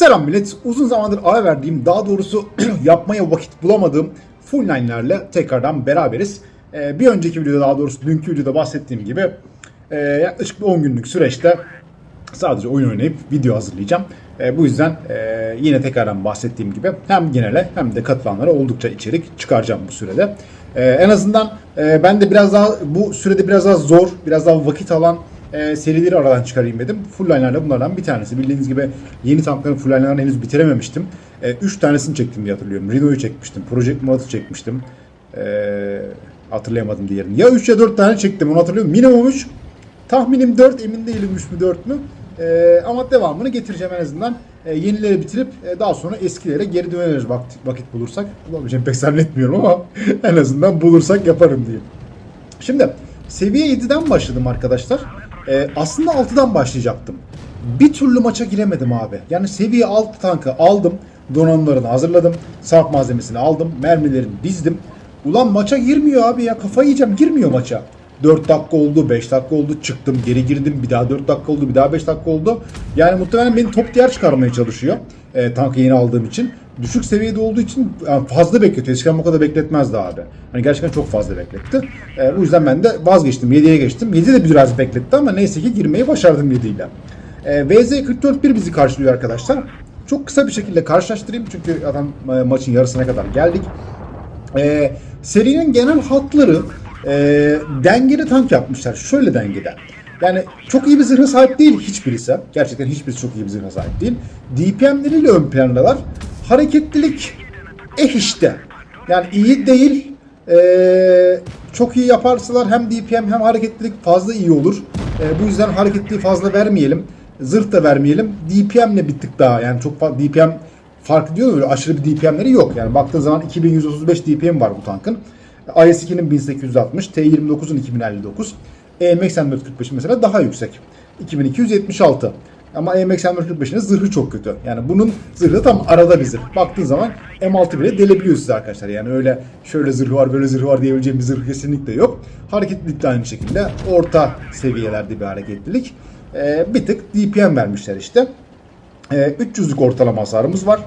Selam millet. Uzun zamandır ara verdiğim, daha doğrusu yapmaya vakit bulamadığım full line'lerle tekrardan beraberiz. Ee, bir önceki videoda daha doğrusu dünkü videoda bahsettiğim gibi e, yaklaşık bir 10 günlük süreçte sadece oyun oynayıp video hazırlayacağım. E, bu yüzden e, yine tekrardan bahsettiğim gibi hem genele hem de katılanlara oldukça içerik çıkaracağım bu sürede. E, en azından e, ben de biraz daha bu sürede biraz daha zor, biraz daha vakit alan e, serileri aradan çıkarayım dedim. Full line'larda bunlardan bir tanesi. Bildiğiniz gibi yeni tankların full line'larını henüz bitirememiştim. 3 tanesini çektim diye hatırlıyorum. Rhino'yu çekmiştim. Project Murat'ı çekmiştim. E, hatırlayamadım diğerini. Ya 3 ya 4 tane çektim onu hatırlıyorum. Minimum 3. Tahminim 4 emin değilim 3 mü 4 mü. E, ama devamını getireceğim en azından. E, yenileri bitirip e, daha sonra eskilere geri döneriz vakit, vakit bulursak. Bulamayacağım pek zannetmiyorum ama en azından bulursak yaparım diyeyim. Şimdi seviye 7'den başladım arkadaşlar. Ee, aslında 6'dan başlayacaktım. Bir türlü maça giremedim abi. Yani seviye 6 tankı aldım. Donanımlarını hazırladım. Sarp malzemesini aldım. Mermilerini dizdim. Ulan maça girmiyor abi ya. Kafayı yiyeceğim. Girmiyor maça. 4 dakika oldu, 5 dakika oldu, çıktım, geri girdim, bir daha 4 dakika oldu, bir daha 5 dakika oldu. Yani muhtemelen beni top diğer çıkarmaya çalışıyor. E, tankı yeni aldığım için. Düşük seviyede olduğu için yani fazla bekletiyor. Eskiden bu kadar bekletmezdi abi. Hani gerçekten çok fazla bekletti. E, o yüzden ben de vazgeçtim. 7'ye geçtim. 7 de biraz bekletti ama neyse ki girmeyi başardım 7 ile. E, VZ44-1 bizi karşılıyor arkadaşlar. Çok kısa bir şekilde karşılaştırayım çünkü adam e, maçın yarısına kadar geldik. E, serinin genel hatları e, dengeli tank yapmışlar. Şöyle dengede. Yani çok iyi bir zırha sahip değil hiçbirisi. Gerçekten hiçbirisi çok iyi bir zırha sahip değil. DPM'leriyle ön plandalar. Hareketlilik eh işte. Yani iyi değil. Ee, çok iyi yaparsalar hem DPM hem hareketlilik fazla iyi olur. Ee, bu yüzden hareketliliği fazla vermeyelim. Zırh da vermeyelim. DPM'le bir tık daha yani çok DPM farklı diyor öyle aşırı bir DPM'leri yok. Yani baktığın zaman 2135 DPM var bu tankın. IS-2'nin 1860, T-29'un 2059. EMX M445 mesela daha yüksek. 2276. Ama EMX M445'in zırhı çok kötü. Yani bunun zırhı tam arada bir zırh. Baktığın zaman M6 bile delebiliyor size arkadaşlar. Yani öyle şöyle zırhı var böyle zırhı var diyebileceğim bir zırh kesinlikle yok. Hareketlilik de aynı şekilde orta seviyelerde bir hareketlilik. Ee, bir tık DPM vermişler işte. Ee, 300'lük ortalama hasarımız var.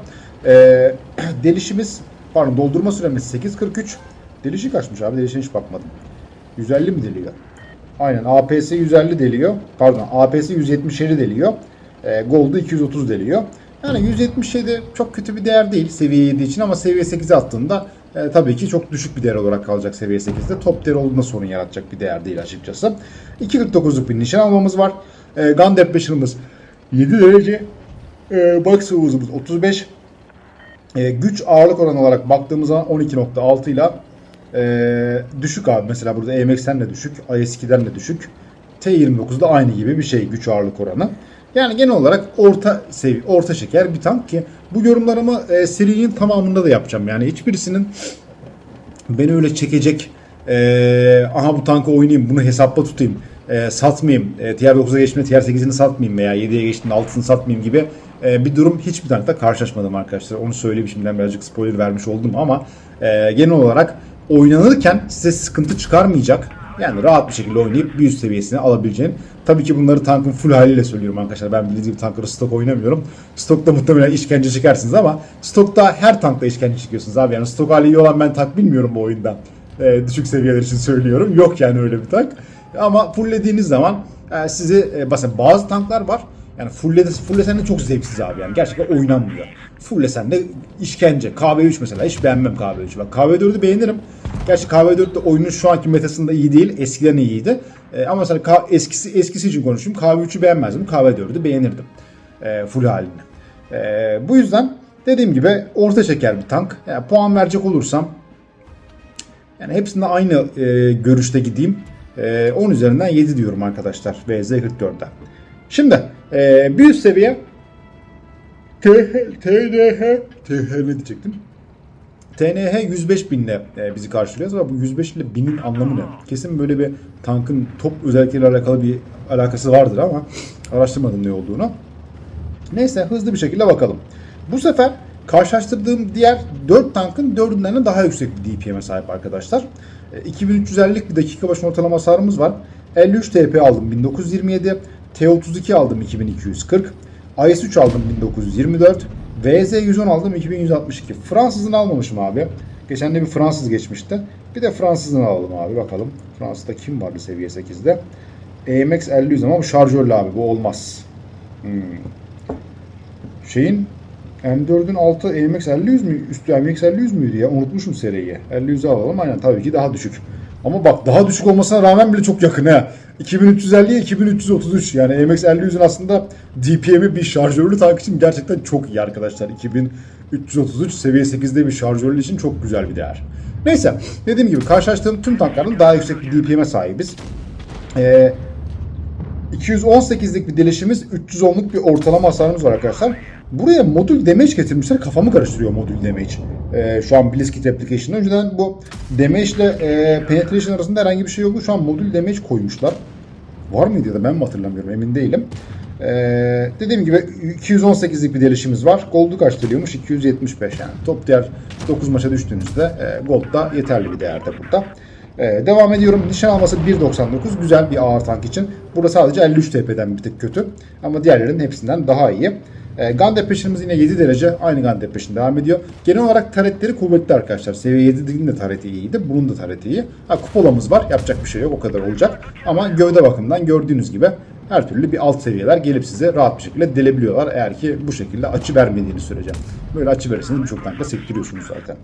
Ee, delişimiz pardon doldurma süremiz 8.43. Delişi kaçmış abi delişine hiç bakmadım. 150 mi deliyor? Aynen APS 150 deliyor. Pardon APS 177 deliyor. E, Gold'u 230 deliyor. Yani 177 çok kötü bir değer değil seviye 7 için ama seviye 8'e attığında e, tabii ki çok düşük bir değer olarak kalacak seviye 8'de. Top değer olduğunda sorun yaratacak bir değer değil açıkçası. 2.49'luk bir nişan almamız var. E, gun depression'ımız 7 derece. E, box hızımız 35. E, güç ağırlık oranı olarak baktığımız zaman 12.6 ile ee, düşük abi mesela burada EMX'den de düşük, IS-2'den de düşük. T29'da aynı gibi bir şey güç ağırlık oranı. Yani genel olarak orta sevi orta şeker bir tank ki bu yorumlarımı e, serinin tamamında da yapacağım. Yani hiçbirisinin beni öyle çekecek e, aha bu tankı oynayayım bunu hesapla tutayım e, satmayayım e, TR 9'a geçtiğimde TR 8'ini satmayayım veya 7'ye geçtiğimde 6'sını satmayayım gibi e, bir durum hiçbir tankta karşılaşmadım arkadaşlar. Onu söyleyeyim şimdiden birazcık spoiler vermiş oldum ama e, genel olarak oynanırken size sıkıntı çıkarmayacak. Yani rahat bir şekilde oynayıp bir üst seviyesine alabileceğin. Tabii ki bunları tankın full haliyle söylüyorum arkadaşlar. Ben bildiğiniz gibi tankları stok oynamıyorum. Stokta muhtemelen işkence çekersiniz ama stokta her tankta işkence çekiyorsunuz abi. Yani stok hali iyi olan ben tank bilmiyorum bu oyunda. Ee, düşük seviyeler için söylüyorum. Yok yani öyle bir tank. Ama fulllediğiniz zaman e, sizi e, bazen bazı tanklar var. Yani fullle, fullesen de çok zevksiz abi yani. Gerçekten oynanmıyor. Fullesen de işkence. KV3 mesela hiç beğenmem KV3'ü. Bak KV4'ü beğenirim. Gerçi KV4 de oyunun şu anki metasında iyi değil. Eskiden iyiydi. E, ama mesela K, eskisi eskisi için konuşayım. KV3'ü beğenmezdim. KV4'ü beğenirdim. E, full halini. E, bu yüzden dediğim gibi orta şeker bir tank. Yani puan verecek olursam yani hepsinde aynı e, görüşte gideyim. E, 10 üzerinden 7 diyorum arkadaşlar VZ44'de. Şimdi e, bir üst seviye TH, TNH, TH ne diyecektim? TNH 105 binle e, bizi karşılıyor ama bu 105 ile binin anlamı ne? Kesin böyle bir tankın top özellikleriyle alakalı bir alakası vardır ama araştırmadım ne olduğunu. Neyse hızlı bir şekilde bakalım. Bu sefer karşılaştırdığım diğer 4 tankın 4'ünden de daha yüksek bir DPM'e sahip arkadaşlar. E, 2350'lik bir dakika başı ortalama hasarımız var. 53 TP aldım 1927. T32 aldım 2240. IS-3 aldım 1924. VZ-110 aldım 2162. Fransızını almamışım abi. Geçen de bir Fransız geçmişti. Bir de Fransızını alalım abi bakalım. Fransız'da kim vardı seviye 8'de? EMX 50 ama bu şarjörlü abi bu olmaz. Hmm. Şeyin M4'ün altı EMX 50 mü? Üstü EMX 50 müydü ya? Unutmuşum seriyi. 50 alalım. Aynen tabii ki daha düşük. Ama bak daha düşük olmasına rağmen bile çok yakın ha. 2350'ye 2333 yani MX 50'ün aslında DPM'i bir şarjörlü tank için gerçekten çok iyi arkadaşlar. 2333 seviye 8'de bir şarjörlü için çok güzel bir değer. Neyse dediğim gibi karşılaştığım tüm tankların daha yüksek bir DPM'e sahibiz. Ee, 218'lik bir delişimiz, 310'luk bir ortalama hasarımız var arkadaşlar. Buraya modül damage getirmişler. Kafamı karıştırıyor modül damage. Ee, şu an Blitzkit application'da. Önceden bu damage ile e, penetration arasında herhangi bir şey yoktu. Şu an modül damage koymuşlar. Var mıydı ya da ben mi hatırlamıyorum emin değilim. Ee, dediğim gibi 218'lik bir delişimiz var. Gold'u kaç veriyormuş? 275 yani. Top diğer 9 maça düştüğünüzde e, Gold da yeterli bir değerde burada. Ee, devam ediyorum. Nişan alması 1.99. Güzel bir ağır tank için. Burada sadece 53 TP'den bir tık kötü. Ama diğerlerinin hepsinden daha iyi. E, gun depression'ımız yine 7 derece. Aynı gun depression devam ediyor. Genel olarak taretleri kuvvetli arkadaşlar. Seviye 7'nin de tareti iyiydi. Bunun da tareti iyi. Ha, kupolamız var. Yapacak bir şey yok. O kadar olacak. Ama gövde bakımından gördüğünüz gibi her türlü bir alt seviyeler gelip size rahat bir şekilde delebiliyorlar. Eğer ki bu şekilde açı vermediğiniz sürece. Böyle açı verirseniz birçok tankla sektiriyorsunuz zaten.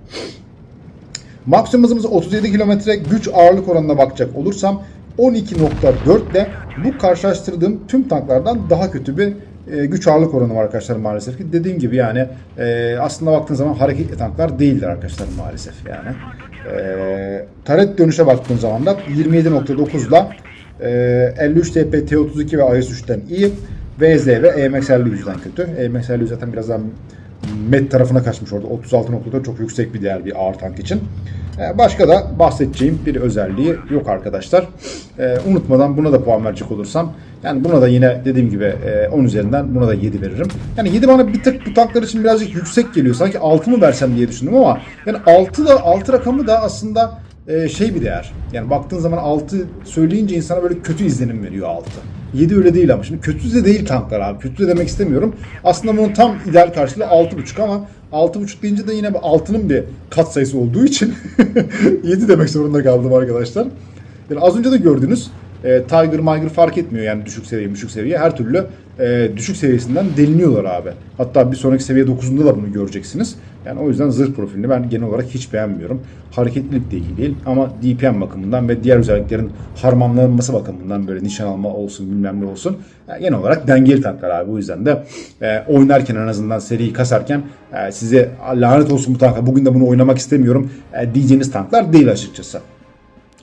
Maksimum hızımız 37 kilometre güç ağırlık oranına bakacak olursam 12.4 ile bu karşılaştırdığım tüm tanklardan daha kötü bir e, güç ağırlık oranı var arkadaşlar maalesef ki. Dediğim gibi yani e, aslında baktığın zaman hareketli tanklar değiller arkadaşlar maalesef yani. E, taret dönüşe baktığın zaman da 27.9 ile e, 53 TP T32 ve IS-3'ten iyi. VZ ve EMX 50 yüzden kötü. EMX 50 zaten biraz daha Met tarafına kaçmış orada. 36.4 çok yüksek bir değer bir ağır tank için. Ee, Başka da bahsedeceğim bir özelliği yok arkadaşlar. Ee, unutmadan buna da puan verecek olursam yani buna da yine dediğim gibi e, 10 üzerinden buna da 7 veririm. Yani 7 bana bir tık bu tanklar için birazcık yüksek geliyor. Sanki 6 mı versem diye düşündüm ama yani 6 da 6 rakamı da aslında e, şey bir değer. Yani baktığın zaman 6 söyleyince insana böyle kötü izlenim veriyor 6. 7 öyle değil ama şimdi kötü de değil tanklar abi. Kötü de demek istemiyorum. Aslında bunun tam ideal karşılığı 6.5 ama 6.5 deyince de yine 6'nın bir kat sayısı olduğu için 7 demek zorunda kaldım arkadaşlar. Yani az önce de gördünüz e, Tiger Miger fark etmiyor yani düşük seviye düşük seviye her türlü e, düşük seviyesinden deliniyorlar abi. Hatta bir sonraki seviye 9'unda da bunu göreceksiniz. Yani o yüzden zırh profilini ben genel olarak hiç beğenmiyorum. Hareketlilik de iyi değil ama DPM bakımından ve diğer özelliklerin harmanlanması bakımından böyle nişan alma olsun bilmem ne olsun. Yani genel olarak dengeli tanklar abi. Bu yüzden de e, oynarken en azından seriyi kasarken e, size lanet olsun bu tanka bugün de bunu oynamak istemiyorum e, diyeceğiniz tanklar değil açıkçası.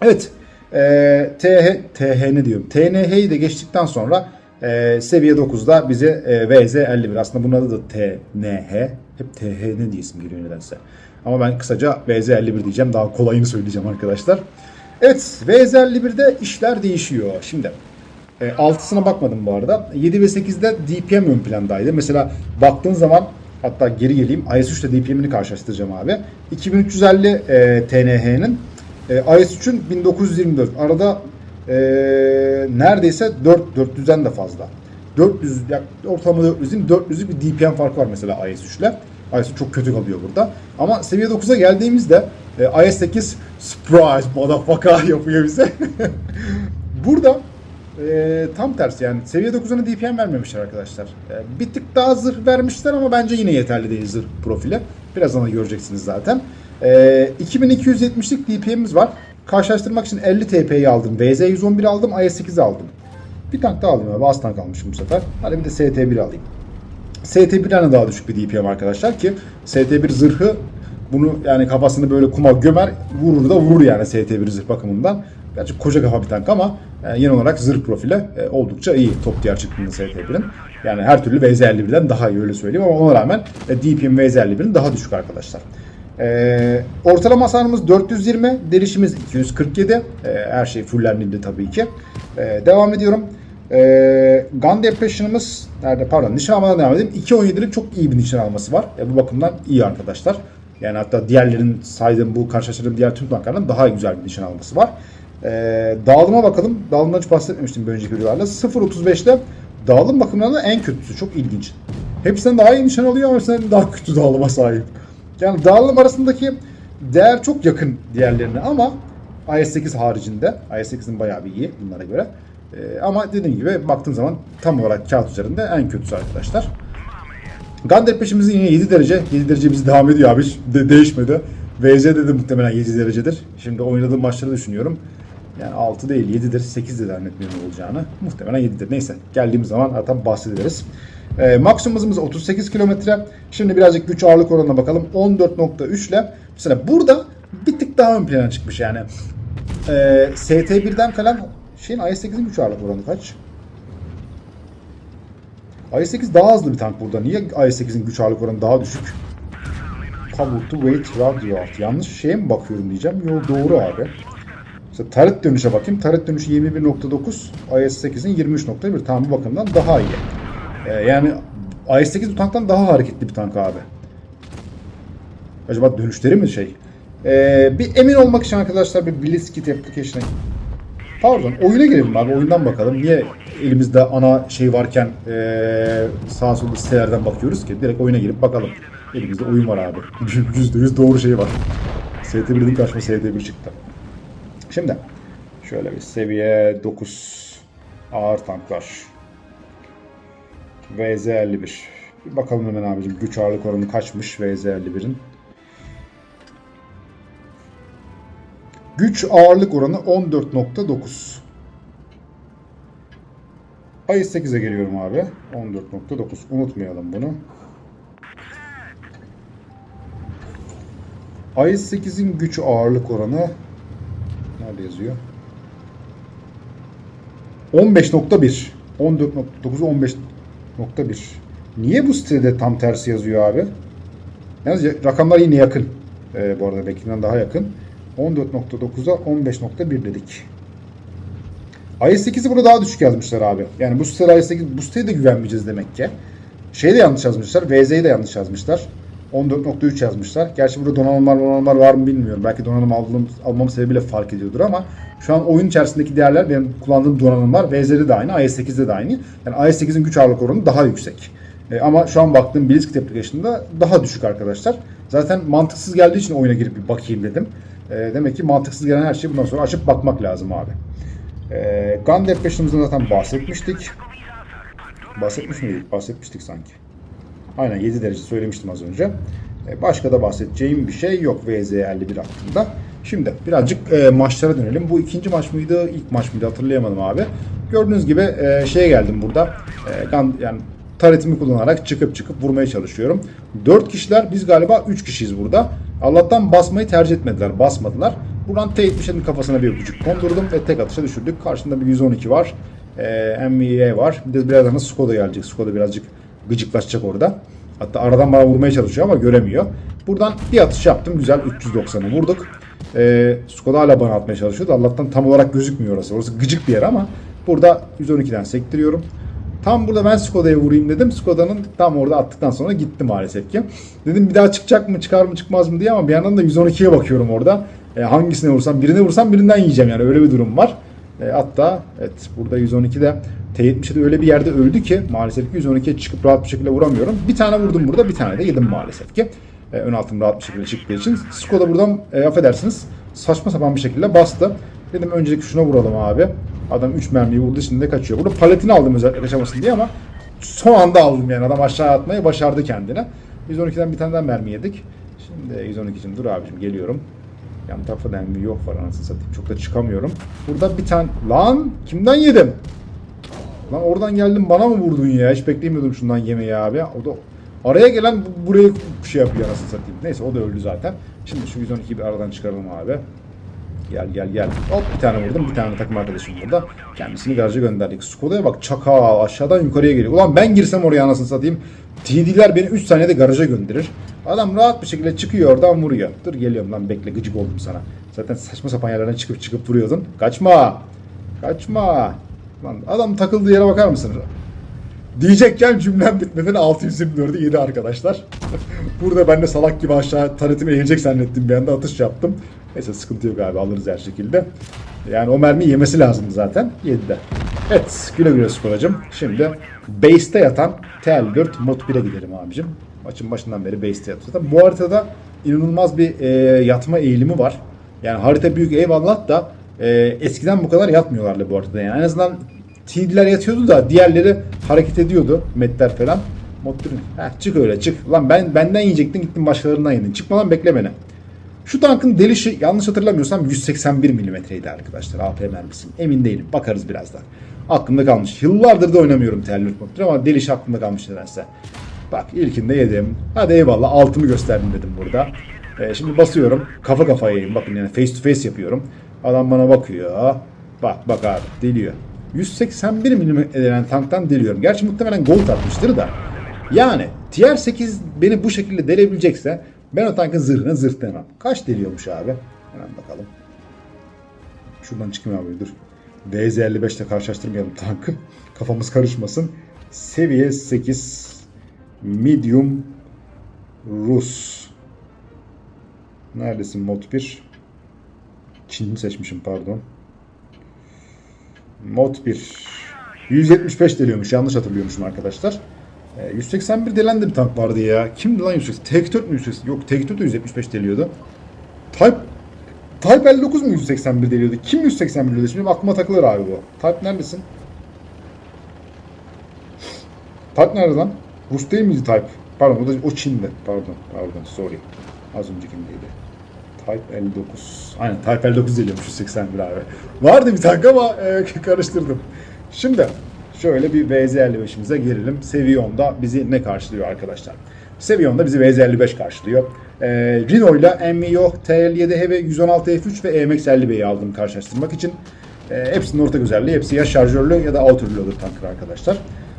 Evet. E, TH, TH ne diyorum? TNH'yi de geçtikten sonra e, seviye 9'da bize e, VZ 51. Aslında bunun adı da TNH. Hep TH ne diye isim geliyor nedense. Ama ben kısaca VZ 51 diyeceğim. Daha kolayını söyleyeceğim arkadaşlar. Evet VZ 51'de işler değişiyor. Şimdi e, 6'sına bakmadım bu arada. 7 ve 8'de DPM ön plandaydı. Mesela baktığın zaman hatta geri geleyim. IS-3 ile DPM'ini karşılaştıracağım abi. 2350 e, TNH'nin e, IS-3'ün 1924. Arada e, neredeyse 4 400'den de fazla. 400 ya, ortalama 400'in 400'lük bir DPM farkı var mesela IS-3 ile. IS-3 çok kötü kalıyor burada. Ama seviye 9'a geldiğimizde e, IS-8 surprise motherfucker yapıyor bize. burada e, tam tersi yani seviye 9'una DPM vermemişler arkadaşlar. E, bir tık daha zırh vermişler ama bence yine yeterli değil zırh profili. Birazdan da göreceksiniz zaten. E, 2270'lik DPM'imiz var. Karşılaştırmak için 50 TP'yi aldım. VZ111 aldım. IS-8 aldım. Bir tank daha aldım. Az tank almışım bu sefer. Hadi bir de ST1 alayım. ST1'den de daha düşük bir DPM arkadaşlar ki ST1 zırhı bunu yani kafasını böyle kuma gömer vurur da vurur yani ST1 zırh bakımından. Gerçi koca kafa bir tank ama yani genel olarak zırh profili e, oldukça iyi top diğer çıktığında ST1'in. Yani her türlü VZ51'den daha iyi öyle söyleyeyim ama ona rağmen e, DPM VZ51'in daha düşük arkadaşlar. E, ortalama hasarımız 420, delişimiz 247. E, her şey fullendiğinde tabii ki. E, devam ediyorum. E, gun depression'ımız nerede? Pardon nişan almadan devam edeyim. 2.17'lik çok iyi bir nişan alması var. E, bu bakımdan iyi arkadaşlar. Yani hatta diğerlerin saydığım bu karşılaştırdığım diğer tüm tanklardan daha güzel bir nişan alması var. E, dağılıma bakalım. Dağılımdan hiç bahsetmemiştim bir önceki videolarda. 0.35'te dağılım bakımından da en kötüsü. Çok ilginç. Hepsinden daha iyi nişan alıyor ama hepsinden daha kötü dağılıma sahip. Yani dağılım arasındaki değer çok yakın diğerlerine ama IS-8 haricinde. IS-8'in bayağı bir iyi bunlara göre. Ee, ama dediğim gibi baktığım zaman tam olarak kağıt üzerinde en kötüsü arkadaşlar. Gun peşimizde yine 7 derece. 7 derece bizi devam ediyor abi. Hiç de değişmedi. VZ'de de muhtemelen 7 derecedir. Şimdi oynadığım maçları düşünüyorum. Yani 6 değil 7'dir. 8 de zannetmiyorum olacağını. Muhtemelen 7'dir. Neyse geldiğimiz zaman zaten bahsederiz. Ee, maksimum hızımız 38 kilometre. Şimdi birazcık güç ağırlık oranına bakalım. 14.3 ile mesela burada bir tık daha ön plana çıkmış yani. Ee, ST1'den falan şeyin IS-8'in güç ağırlık oranı kaç? i8 daha hızlı bir tank burada. Niye i8'in güç ağırlık oranı daha düşük? Power to weight radio alt. Yanlış şeye mi bakıyorum diyeceğim. Yo doğru abi. Mesela taret dönüşe bakayım. Taret dönüşü 21.9. IS-8'in 23.1. Tamam bu bakımdan daha iyi. Ee, yani IS-8 bu tanktan daha hareketli bir tank abi. Acaba dönüşleri mi şey? Ee, bir emin olmak için arkadaşlar bir Blitzkit application'a Pardon oyuna girelim abi oyundan bakalım. Niye elimizde ana şey varken ee, sağ solda sitelerden bakıyoruz ki? Direkt oyuna girip bakalım. Elimizde oyun var abi. %100 doğru şey var. ST1'in karşıma ST1 çıktı. Şimdi şöyle bir seviye 9 ağır tanklar. VZ51. Bir bakalım hemen abicim güç ağırlık oranı kaçmış VZ51'in. Güç ağırlık oranı 14.9. IS-8'e geliyorum abi. 14.9. Unutmayalım bunu. IS-8'in güç ağırlık oranı nerede yazıyor? 15.1. 14.9'u 15.1. Niye bu sitede tam tersi yazıyor abi? Yalnız rakamlar yine yakın. Ee, bu arada beklenen daha yakın. 14.9'a 15.1 dedik. IS-8'i burada daha düşük yazmışlar abi. Yani bu sitede IS-8 bu siteye de güvenmeyeceğiz demek ki. Şeyi de yanlış yazmışlar. VZ'yi de yanlış yazmışlar. 14.3 yazmışlar. Gerçi burada donanımlar donanımlar var mı bilmiyorum. Belki donanım aldığım, almam sebebiyle fark ediyordur ama şu an oyun içerisindeki değerler benim kullandığım donanımlar VZ'de de aynı, IS-8'de de aynı. Yani IS-8'in güç ağırlık oranı daha yüksek. E, ama şu an baktığım Blitzkrieg application'da daha düşük arkadaşlar. Zaten mantıksız geldiği için oyuna girip bir bakayım dedim. E, demek ki mantıksız gelen her şeyi bundan sonra açıp bakmak lazım abi. E, Gun Depression'ımızdan zaten bahsetmiştik. Bahsetmiş miydik? Bahsetmiştik sanki. Aynen 7 derece söylemiştim az önce. E, başka da bahsedeceğim bir şey yok VZ51 hakkında. Şimdi birazcık e, maçlara dönelim. Bu ikinci maç mıydı, ilk maç mıydı hatırlayamadım abi. Gördüğünüz gibi e, şeye geldim burada. E, gun, yani taretimi kullanarak çıkıp çıkıp vurmaya çalışıyorum. 4 kişiler biz galiba 3 kişiyiz burada. Allah'tan basmayı tercih etmediler. Basmadılar. Buradan T-70'in kafasına bir öpücük kondurdum ve tek atışa düşürdük. Karşında bir 112 var. E, MVA var. Bir de birazdan da Skoda gelecek. Skoda birazcık gıcıklaşacak orada. Hatta aradan bana vurmaya çalışıyor ama göremiyor. Buradan bir atış yaptım. Güzel 390'ı vurduk. E, Skoda hala bana atmaya çalışıyordu. Allah'tan tam olarak gözükmüyor orası. Orası gıcık bir yer ama burada 112'den sektiriyorum. Tam burada ben Skoda'ya vurayım dedim. Skoda'nın tam orada attıktan sonra gitti maalesef ki. Dedim bir daha çıkacak mı çıkar mı çıkmaz mı diye ama bir yandan da 112'ye bakıyorum orada. E, hangisine vursam birine vursam birinden yiyeceğim yani öyle bir durum var. E, hatta evet burada 112'de T70'de öyle bir yerde öldü ki maalesef ki 112'ye çıkıp rahat bir şekilde vuramıyorum. Bir tane vurdum burada bir tane de yedim maalesef ki. E, ön altım rahat bir şekilde çıktığı için. Skoda buradan e, affedersiniz saçma sapan bir şekilde bastı. Dedim öncelik şuna vuralım abi. Adam 3 mermiyi vurdu şimdi de kaçıyor. Burada paletini aldım özellikle kaçamasın diye ama son anda aldım yani. Adam aşağı atmayı başardı kendine. 112'den bir tane daha mermi yedik. Şimdi 112 için dur abicim geliyorum. Yan tarafta da mermi yok var anasını satayım. Çok da çıkamıyorum. Burada bir tane... Lan kimden yedim? Lan oradan geldim bana mı vurdun ya? Hiç beklemiyordum şundan yemeği abi. O da araya gelen bu- buraya bir şey yapıyor anasını satayım. Neyse o da öldü zaten. Şimdi şu 112'yi bir aradan çıkaralım abi. Gel gel gel. Hop bir tane vurdum. Bir tane takım arkadaşım burada. Kendisini garaja gönderdik. Skoda'ya bak çakal aşağıdan yukarıya geliyor. Ulan ben girsem oraya anasını satayım. TD'ler beni 3 saniyede garaja gönderir. Adam rahat bir şekilde çıkıyor oradan vuruyor. Dur geliyorum lan bekle gıcık oldum sana. Zaten saçma sapan yerlerden çıkıp çıkıp vuruyordun. Kaçma. Kaçma. Lan adam takıldığı yere bakar mısın? Diyecekken cümlem bitmeden 624'ü yedi arkadaşlar. Burada ben de salak gibi aşağı taretime eğilecek zannettim bir anda atış yaptım. Neyse sıkıntı yok abi alırız her şekilde. Yani o mermi yemesi lazımdı zaten. Yedi de. Evet güle güle Skolacım. Şimdi base'te yatan TL4 Mod 1'e gidelim abicim. Maçın başından beri base'te yatıyor. Tabii bu haritada inanılmaz bir e, yatma eğilimi var. Yani harita büyük eyvallah da e, eskiden bu kadar yatmıyorlardı bu haritada. Yani en azından TD'ler yatıyordu da diğerleri hareket ediyordu. Metler falan. Mod 1'in. Heh, çık öyle çık. Lan ben benden yiyecektin gittin başkalarından yedin. Çıkma lan bekle beni. Şu tankın delişi yanlış hatırlamıyorsam 181 milimetreydi arkadaşlar AP mermisinin. Emin değilim. Bakarız birazdan. Aklımda kalmış. Yıllardır da oynamıyorum Terlur Motor ama deliş aklımda kalmış nedense. Bak ilkinde yedim. Hadi eyvallah altımı gösterdim dedim burada. Ee, şimdi basıyorum. Kafa kafaya. Bakın yani face to face yapıyorum. Adam bana bakıyor. Bak bak abi deliyor. 181 milimetre denen tanktan deliyorum. Gerçi muhtemelen gold atmıştır da. Yani tier 8 beni bu şekilde delebilecekse ben o tankın zırhını zırh demem. Kaç deliyormuş abi? Hemen bakalım. Şuradan çıkayım abi dur. VZ55 ile karşılaştırmayalım tankı. Kafamız karışmasın. Seviye 8 Medium Rus. Neredesin mod 1? Çin'i seçmişim pardon. Mod 1. 175 deliyormuş. Yanlış hatırlıyormuşum arkadaşlar. E, 181 delen de bir tank vardı ya. Kimdi lan 180? Tek 4 mü 180? Yok Tek 4 de 175 deliyordu. Type Type 59 mu 181 deliyordu? Kim 181 deliyordu? Şimdi aklıma takılır abi bu. Type neredesin? Type nerede lan? Rus değil miydi Type? Pardon o da o Çin'de. Pardon pardon sorry. Az öncekindeydi. Type 59. Aynen Type 59 deliyormuş 181 abi. Vardı bir tank ama e, karıştırdım. Şimdi şöyle bir VZ55'imize gelelim. Seviye 10'da bizi ne karşılıyor arkadaşlar? Seviye 10'da bizi VZ55 karşılıyor. Ee, Reno ile MVO, TL7 Heavy, 116 F3 ve EMX 50B'yi aldım karşılaştırmak için. Ee, hepsinin ortak özelliği, hepsi ya şarjörlü ya da auto reloader tanklar arkadaşlar.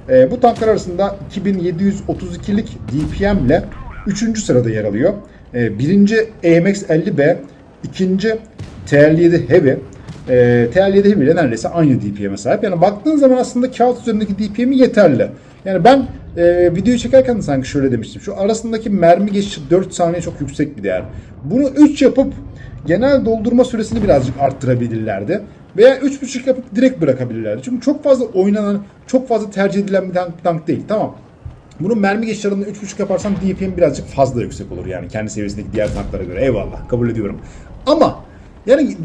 Ee, bu tanklar arasında 2732'lik DPM ile 3. sırada yer alıyor. Ee, birinci EMX 50B, ikinci TL7 Heavy, e, TL7 Heavy ile neredeyse aynı DPM'e sahip. Yani baktığın zaman aslında kağıt üzerindeki DPM'i yeterli. Yani ben e, videoyu çekerken de sanki şöyle demiştim. Şu arasındaki mermi geçişi 4 saniye çok yüksek bir değer. Bunu 3 yapıp genel doldurma süresini birazcık arttırabilirlerdi. Veya 3.5 yapıp direkt bırakabilirlerdi. Çünkü çok fazla oynanan, çok fazla tercih edilen bir tank, tank değil. Tamam. Bunun mermi geçiş aralığını 3.5 yaparsan DPM birazcık fazla yüksek olur yani kendi seviyesindeki diğer tanklara göre. Eyvallah kabul ediyorum. Ama yani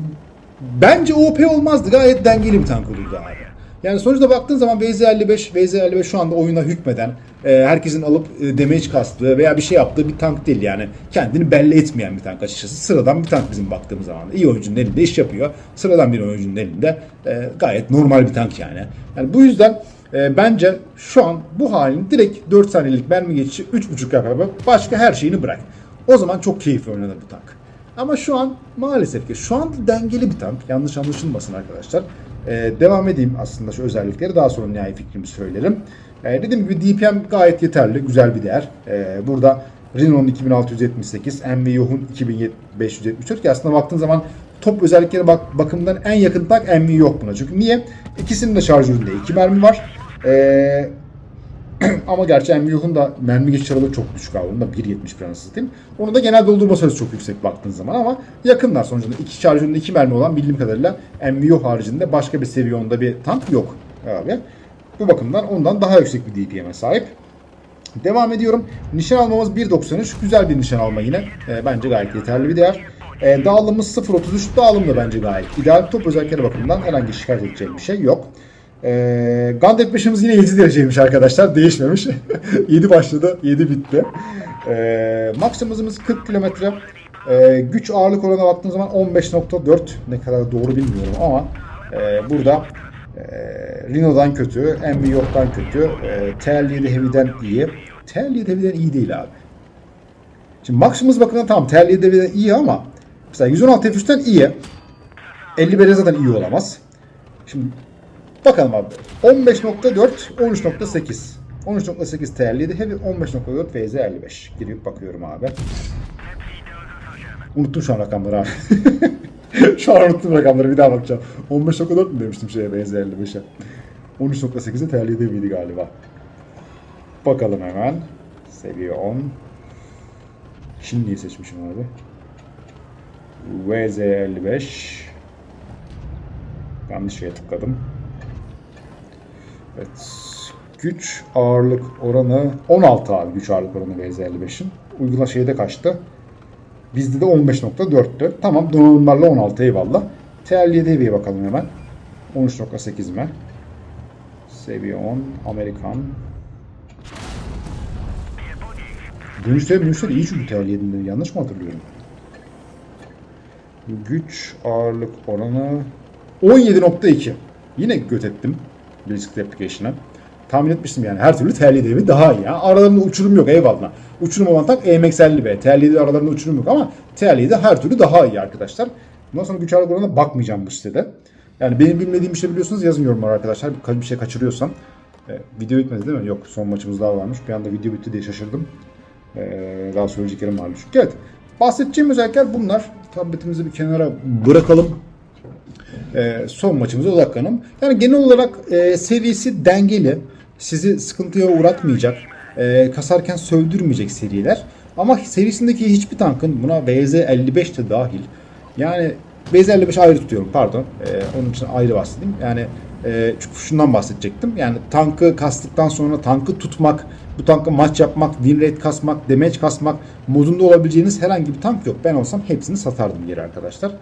bence OP olmazdı. Gayet dengeli bir tank olurdu abi. Yani sonuçta baktığın zaman VZ55, VZ55 şu anda oyuna hükmeden, e, herkesin alıp e, damage kastığı veya bir şey yaptığı bir tank değil yani. Kendini belli etmeyen bir tank açıkçası. Sıradan bir tank bizim baktığımız zaman. İyi oyuncunun elinde iş yapıyor. Sıradan bir oyuncunun elinde e, gayet normal bir tank yani. Yani bu yüzden e, bence şu an bu halini direkt 4 saniyelik mermi geçişi 3.5 yapıp başka her şeyini bırak. O zaman çok keyifli oynanır bu tank. Ama şu an maalesef ki şu anda dengeli bir tank. Yanlış anlaşılmasın arkadaşlar. Ee, devam edeyim aslında şu özellikleri. Daha sonra nihai fikrimi söylerim. Ee, dediğim gibi DPM gayet yeterli. Güzel bir değer. Ee, burada Renault'un 2678, MV-Yoh'un 2574 ki aslında baktığın zaman top özellikleri bak bakımından en yakın tank MV yok buna. Çünkü niye? İkisinin de şarjöründe iki mermi var. Ee, ama gerçi MVU'nun da mermi geçiş aralığı çok düşük abi. Onun da 1.70 bir anasını satayım. Onun da genel doldurma süresi çok yüksek baktığın zaman ama yakınlar sonucunda. iki şarjöründe iki mermi olan bildiğim kadarıyla MVU haricinde başka bir seviye onda bir tank yok abi. Bu bakımdan ondan daha yüksek bir DPM'e sahip. Devam ediyorum. Nişan almamız 1.93. Güzel bir nişan alma yine. E, bence gayet yeterli bir değer. E, dağılımımız 0.33. Dağılım da bence gayet ideal. Top özellikleri bakımından herhangi şikayet edeceğim bir şey yok. E, Gauntlet 5'imiz yine 7 dereceymiş arkadaşlar. Değişmemiş. 7 başladı. 7 bitti. E, maksimumumuz 40 kilometre. E, güç ağırlık oranına baktığın zaman 15.4. Ne kadar doğru bilmiyorum ama e, burada e, Reno'dan kötü, MV yoktan kötü, e, TL7 Heavy'den iyi. TL7 Heavy'den iyi değil abi. Şimdi maksimumuz bakımından tamam TL7 Heavy'den iyi ama mesela 116 F3'ten iyi. 50 zaten iyi olamaz. Şimdi bakalım abi. 15.4, 13.8. 13.8 TL7 Heavy, 15.4 VZ 55. Girip bakıyorum abi. Unuttum şu an rakamları abi. şu an unuttum rakamları bir daha bakacağım. 15.4 mü demiştim şeye VZ 55'e. 13.8'e TL7 miydi galiba. Bakalım hemen. Seviye 10. Şimdiyi seçmişim abi. VZ 55. Yanlış şeye tıkladım. Evet. Güç ağırlık oranı 16 abi güç ağırlık oranı VZ55'in. Uygula şeyde kaçtı? Bizde de 15.4'tü. Tamam donanımlarla 16 eyvallah. TL7'ye bir bakalım hemen. 13.8 mi? Seviye 10. Amerikan. Dönüşleri dönüşleri iyi çünkü TL7'de. Yanlış mı hatırlıyorum? Güç ağırlık oranı 17.2. Yine göt ettim. Basic Replication'a. Tahmin etmiştim yani her türlü TL7 daha iyi. Ya. Aralarında uçurum yok eyvallah. Uçurum olan tank EMX-50B. TL7 aralarında uçurum yok ama TL7 her türlü daha iyi arkadaşlar. Bundan sonra güç ağırlık bakmayacağım bu sitede. Yani benim bilmediğim bir şey biliyorsunuz yazın yorumlara arkadaşlar. Bir şey kaçırıyorsam. E, video bitmedi değil mi? Yok son maçımız daha varmış. Bir anda video bitti diye şaşırdım. E, daha söyleyeceklerim varmış. Evet. Bahsedeceğim özellikler bunlar. Tabletimizi bir kenara bırakalım. E, son maçımıza odaklanalım. Yani genel olarak e, serisi dengeli. Sizi sıkıntıya uğratmayacak. E, kasarken sövdürmeyecek seriler. Ama serisindeki hiçbir tankın buna VZ55 de dahil. Yani VZ55 ayrı tutuyorum pardon. E, onun için ayrı bahsedeyim. Yani e, şundan bahsedecektim. Yani tankı kastıktan sonra tankı tutmak, bu tankı maç yapmak, win rate kasmak, damage kasmak modunda olabileceğiniz herhangi bir tank yok. Ben olsam hepsini satardım geri arkadaşlar.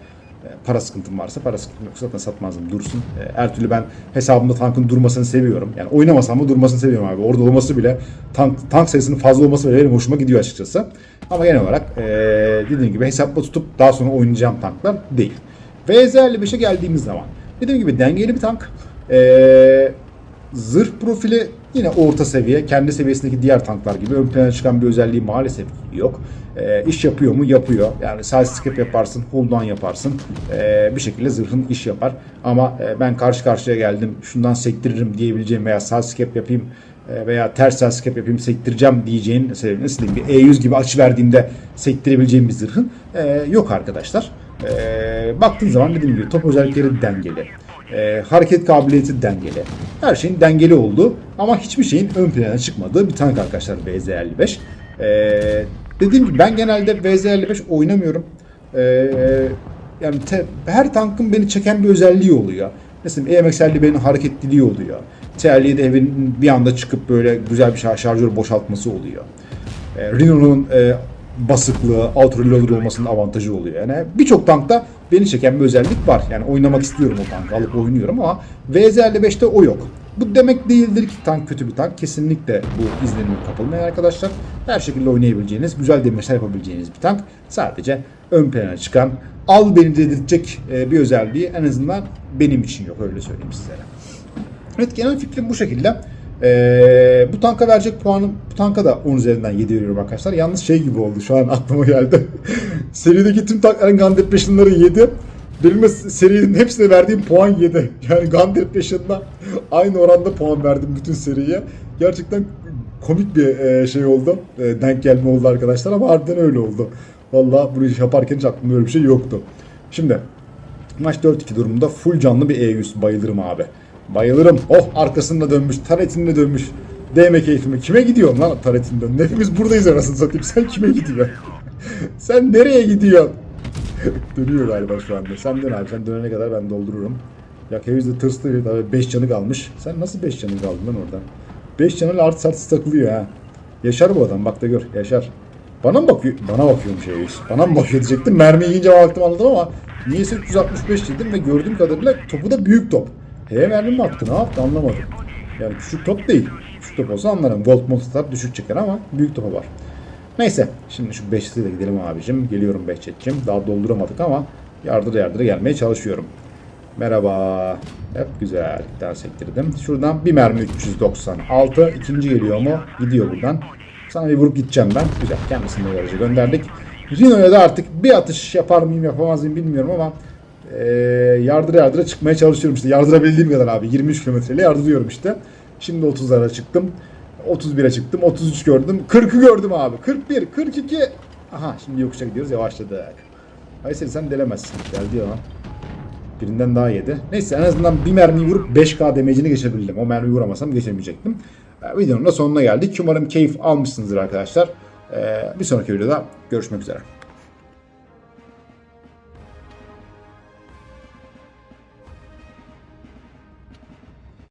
E, para sıkıntım varsa para sıkıntım yoksa zaten satmazdım dursun. E, her türlü ben hesabımda tankın durmasını seviyorum. Yani oynamasam da durmasını seviyorum abi. Orada olması bile tank, tank sayısının fazla olması bile benim hoşuma gidiyor açıkçası. Ama genel olarak e, dediğim gibi hesapta tutup daha sonra oynayacağım tanklar değil. VZ55'e geldiğimiz zaman dediğim gibi dengeli bir tank. E, zırh profili yine orta seviye. Kendi seviyesindeki diğer tanklar gibi ön plana çıkan bir özelliği maalesef yok. E, iş yapıyor mu? Yapıyor. Yani side skip yaparsın, hold yaparsın. E, bir şekilde zırhın iş yapar. Ama e, ben karşı karşıya geldim, şundan sektiririm diyebileceğim veya side skip yapayım e, veya ters side skip yapayım sektireceğim diyeceğin nasıl diyeyim bir E100 gibi açı verdiğinde sektirebileceğim bir zırhın e, yok arkadaşlar. E, baktığın zaman dediğim gibi top özellikleri dengeli. E, hareket kabiliyeti dengeli. Her şeyin dengeli olduğu ama hiçbir şeyin ön plana çıkmadığı bir tank arkadaşlar VZ55. E, dediğim gibi ben genelde VZ55 oynamıyorum. E, yani te- her tankın beni çeken bir özelliği oluyor. Mesela EMX50 benim hareketliliği oluyor. TL7 evin bir anda çıkıp böyle güzel bir şar- şarjör boşaltması oluyor. E, Rhino'nun e, basıklığı, auto reloader olmasının avantajı oluyor. Yani birçok tankta beni çeken bir özellik var. Yani oynamak istiyorum o tankı, alıp oynuyorum ama VZ55'te o yok. Bu demek değildir ki tank kötü bir tank. Kesinlikle bu izlenime kapılmayın arkadaşlar. Her şekilde oynayabileceğiniz, güzel demeçler yapabileceğiniz bir tank. Sadece ön plana çıkan, al beni dedirtecek e, bir özelliği en azından benim için yok. Öyle söyleyeyim sizlere. Evet genel fikrim bu şekilde. Ee, bu tanka verecek puanım bu tanka da 10 üzerinden 7 veriyorum arkadaşlar. Yalnız şey gibi oldu şu an aklıma geldi. Serideki tüm tankların Gun Depression'ları 7. Benim serinin hepsine verdiğim puan 7. Yani Gun Depression'da aynı oranda puan verdim bütün seriye. Gerçekten komik bir e, şey oldu. E, denk gelme oldu arkadaşlar ama harbiden öyle oldu. Vallahi bu iş yaparken hiç aklımda öyle bir şey yoktu. Şimdi maç 4-2 durumunda full canlı bir E100 bayılırım abi. Bayılırım. Oh arkasında dönmüş. Taretinde dönmüş. DM keyfime. Kime gidiyorsun lan taretinde? Hepimiz buradayız arasını satayım. Sen kime gidiyorsun? sen nereye gidiyorsun? Dönüyor galiba şu anda. Sen dön abi. Sen dönene kadar ben doldururum. Ya Keviz de tırstı. Tabii 5 canı kalmış. Sen nasıl 5 canı kaldın lan orada? 5 canıyla artı sartısı takılıyor ha. Yaşar bu adam. Bak da gör. Yaşar. Bana mı bakıyor? Bana bakıyormuş Keviz. Bana mı bakıyor diyecektim. Mermi yiyince baktım anladım ama niyeyse 365 dedim ve gördüğüm kadarıyla topu da büyük top. Heye mermi mi attı ne yaptı anlamadım. Yani küçük top değil. Küçük top olsa anlarım. Mod atar düşük çeker ama büyük topa var. Neyse şimdi şu Behçet'e de gidelim abicim. Geliyorum Behçet'cim. Daha dolduramadık ama yardıra yardıra gelmeye çalışıyorum. Merhaba. Hep güzel. Daha sektirdim. Şuradan bir mermi 396. İkinci geliyor mu? Gidiyor buradan. Sana bir vurup gideceğim ben. Güzel. Kendisini de yarıcı gönderdik. Rino'ya da artık bir atış yapar mıyım yapamaz mıyım bilmiyorum ama e, yardıra yardıra çıkmaya çalışıyorum işte. Yardırabildiğim kadar abi. 23 kilometreyle yardırıyorum işte. Şimdi 30'lara çıktım. 31'e çıktım. 33 gördüm. 40'ı gördüm abi. 41, 42. Aha şimdi yokuşa gidiyoruz. Yavaşladık. Aysel sen delemezsin. Geldi ya. Birinden daha yedi. Neyse en azından bir mermi vurup 5K demecini geçebildim. O mermi vuramasam geçemeyecektim. Ee, videonun da sonuna geldik. Umarım keyif almışsınızdır arkadaşlar. Ee, bir sonraki videoda görüşmek üzere.